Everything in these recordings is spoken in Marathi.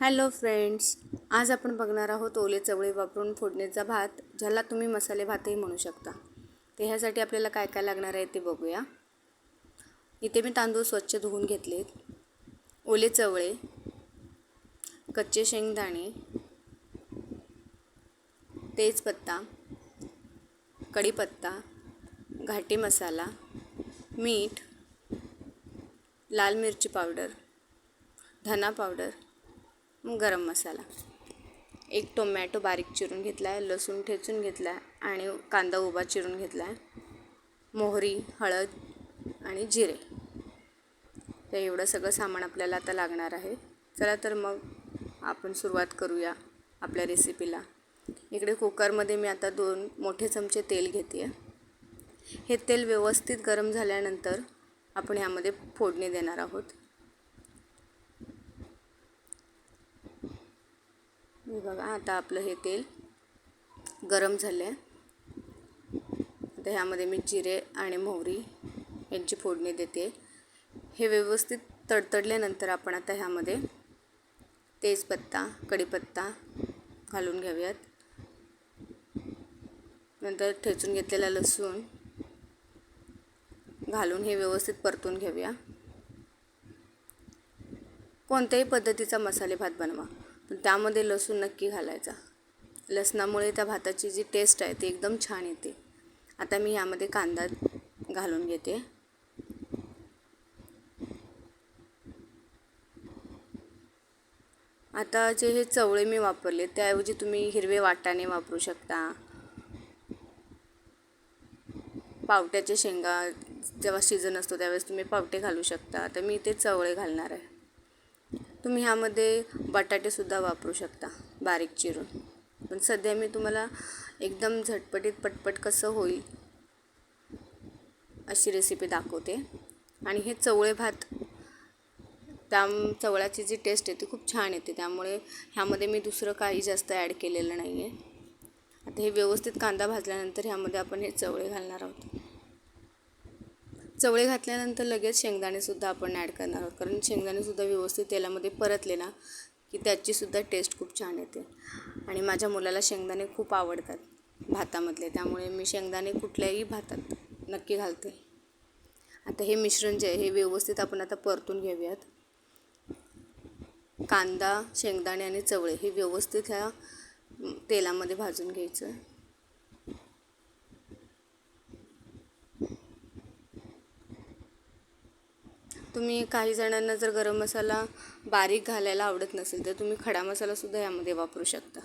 हॅलो फ्रेंड्स आज आपण बघणार आहोत ओले चवळे वापरून फोडणीचा भात ज्याला तुम्ही मसाले भातही म्हणू शकता. ते ह्यासाठी आपल्याला काय काय लागणार आहे ते बघूया. इथे मी तांदूळ स्वच्छ धुवून घेतलेत. ओले चवळे कच्चे शेंगदाणे तेजपत्ता कढीपत्ता घाटी मसाला मीठ लाल मिरची पावडर धना पावडर मग गरम मसाला. एक टोमॅटो बारीक चिरून घेतला आहे लसूण ठेचून घेतला आहे आणि कांदा उभा चिरून घेतला आहे मोहरी हळद आणि जिरे. तर एवढं सगळं सामान आपल्याला आता लागणार आहे. चला तर मग आपण सुरुवात करूया आपल्या रेसिपीला इकडे कुकरमध्ये मी आता दोन मोठे चमचे तेल घेते हे तेल व्यवस्थित गरम झाल्यानंतर आपण ह्यामध्ये फोडणी देणार आहोत. हे बघा आता आपलं हे तेल गरम झालं आहे आता ह्यामध्ये मी जिरे आणि मोहरी यांची फोडणी देते. हे व्यवस्थित तडतडल्यानंतर आपण आता ह्यामध्ये तेजपत्ता कढीपत्ता घालून घेऊयात. नंतर ठेचून घेतलेला लसूण घालून हे व्यवस्थित परतून घेऊया. कोणत्याही पद्धतीचा मसाले भात बनवा. पण त्यामध्ये लसूण नक्की घालायचा. लसणामुळे त्या भाताची जी टेस्ट आहे ती एकदम छान येते. आता मी यामध्ये कांदा घालून घेते. आता जे हे चवळे मी वापरले त्याऐवजी तुम्ही हिरवे वाटाणे वापरू शकता. पावट्याचे शेंगा जेव्हा सीझन असतो त्यावेळेस तुम्ही पावटे घालू शकता. तर मी ते चवळे घालणार आहे. तुम्ही ह्यामध्ये बटाटेसुद्धा वापरू शकता बारीक चिरून. पण सध्या मी तुम्हाला एकदम झटपटीत पटपट कसं होईल अशी रेसिपी दाखवते. आणि हे चवळे भात त्या चवळ्याची जी टेस्ट आहे ती खूप छान येते. त्यामुळे ह्यामध्ये मी दुसरं काही जास्त ॲड केलेलं नाही आहे आता हे व्यवस्थित कांदा भाजल्यानंतर ह्यामध्ये आपण हे चवळे घालणार आहोत. चवळे घातल्यानंतर लगेच शेंगदाणेसुद्धा आपण ॲड करणार आहोत. कारण शेंगदाणेसुद्धा व्यवस्थित तेलामध्ये परतले ना की त्याचीसुद्धा टेस्ट खूप छान येते. आणि माझ्या मुलाला शेंगदाणे खूप आवडतात भातामधले. त्यामुळे मी शेंगदाणे कुठल्याही भातात नक्की घालते. आता हे मिश्रण जे आहे हे व्यवस्थित आपण आता परतून घेऊयात. कांदा शेंगदाणे आणि चवळे हे व्यवस्थित ह्या तेलामध्ये भाजून घ्यायचं. तुम्ही काही जणांना जर गरम मसाला बारीक घालायला आवडत नसेल तर तुम्ही खडा मसालासुद्धा यामध्ये वापरू शकता.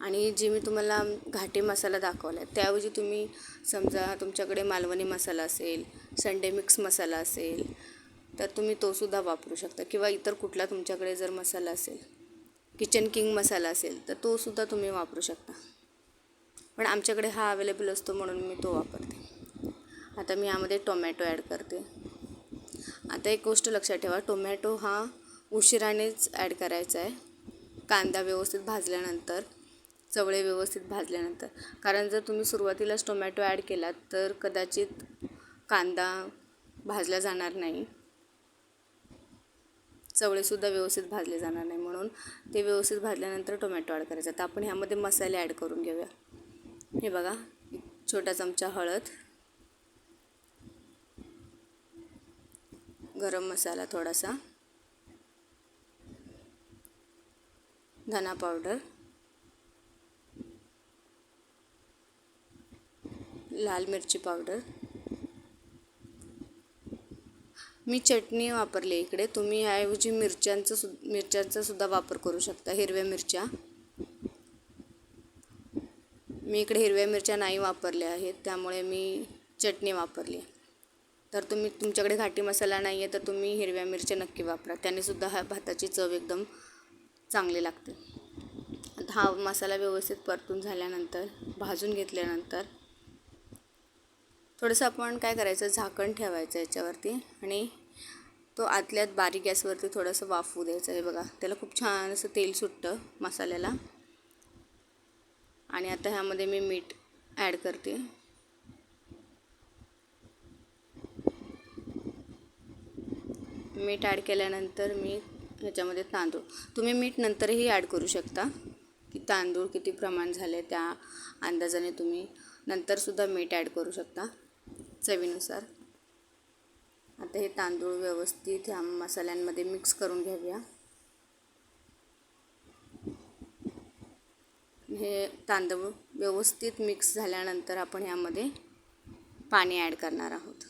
आणि जे मी तुम्हाला घाटे मसाला दाखवला आहे त्याऐवजी तुम्ही समजा तुमच्याकडे मालवणी मसाला असेल संडे मिक्स मसाला असेल तर तुम्ही तोसुद्धा वापरू शकता. किंवा इतर कुठला तुमच्याकडे जर मसाला असेल किचन किंग मसाला असेल तर तोसुद्धा तुम्ही वापरू शकता. पण आमच्याकडे हा अवेलेबल असतो म्हणून मी तो वापरते. आता मी यामध्ये टोमॅटो ॲड करते. आता एक गोष्ट लक्षात ठेवा टोमॅटो हा उशिरानेच ॲड करायचा आहे. कांदा व्यवस्थित भाजल्यानंतर चवळे व्यवस्थित भाजल्यानंतर. कारण जर तुम्ही सुरुवातीलाच टोमॅटो ॲड केलात तर कदाचित कांदा भाजला जाणार नाही. चवळेसुद्धा व्यवस्थित भाजले जाणार नाही. म्हणून ते व्यवस्थित भाजल्यानंतर टोमॅटो ॲड करायचा. तर आपण ह्यामध्ये मसाले ॲड करून घेऊया. हे बघा छोटा चमचा हळद. गरम मसाला थोडासा. धना पावडर. लाल मिरची पावडर. मी चटणी वापरली इकडे. तुम्ही याऐवजी मिरच्यांचं सु मिरच्यांचा सुद्धा वापर करू शकता हिरव्या मिरच्या. मी इकडे हिरव्या मिरच्या नाही वापरल्या आहेत त्यामुळे मी चटणी वापरली आहे. तर तुम्ही तुमच्याकडे घाटी मसाला नाही आहे तर तुम्ही हिरव्या मिरच्या नक्की वापरा. त्यानेसुद्धा हा भाताची चव एकदम चांगली लागते. हा मसाला व्यवस्थित परतून झाल्यानंतर भाजून घेतल्यानंतर थोडंसं आपण काय करायचं झाकण ठेवायचं याच्यावरती आणि तो आतल्यात बारीक गॅसवरती थोडंसं वाफू द्यायचं. आहे बघा त्याला खूप छान असं तेल सुटतं मसाल्याला. आणि आता ह्यामध्ये मी मीठ ॲड करते. मीठ ॲड केल्यानंतर मी ह्याच्यामध्ये तांदूळ. तुम्ही मीठ नंतरही ॲड करू शकता. की तांदूळ किती प्रमाण झाले त्या अंदाजाने तुम्ही नंतरसुद्धा मीठ ॲड करू शकता चवीनुसार. आता हे तांदूळ व्यवस्थित ह्या मसाल्यांमध्ये मिक्स करून घ्याव्या हे तांदूळ व्यवस्थित मिक्स झाल्यानंतर आपण ह्यामध्ये पाणी ॲड करणार आहोत.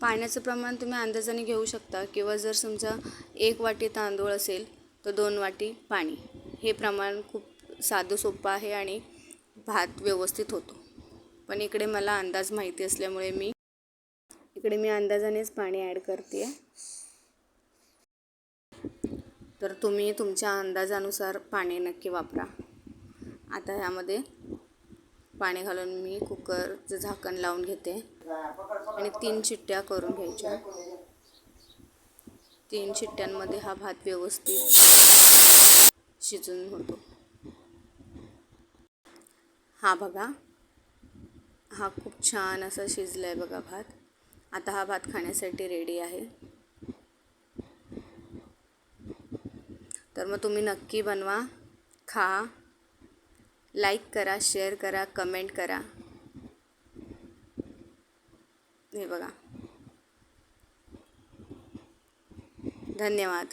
पाण्याचं प्रमाण तुम्ही अंदाजाने घेऊ शकता किंवा जर समजा एक वाटी तांदूळ असेल तर दोन वाटी पाणी. हे प्रमाण खूप साधं सोपं आहे आणि भात व्यवस्थित होतो. पण इकडे मला अंदाज माहिती असल्यामुळे मी इकडे मी अंदाजानेच पाणी ॲड करते. तर तुम्ही तुमच्या अंदाजानुसार पाणी नक्की वापरा. आता ह्यामध्ये पाणी घालून मी कुकरचं झाकण लावून घेते. आणि तीन चिट्ट्या करून घ्यायच्या. तीन चिट्ट्यांमध्ये हा भात व्यवस्थित शिजून होतो. हा बघा. हा खूप छान असा शिजला आहे बघा भात. आता हा भात खाण्यासाठी रेडी आहे. तर मग तुम्ही नक्की बनवा. खा. लाईक करा शेअर करा कमेंट करा। हे बघा। धन्यवाद।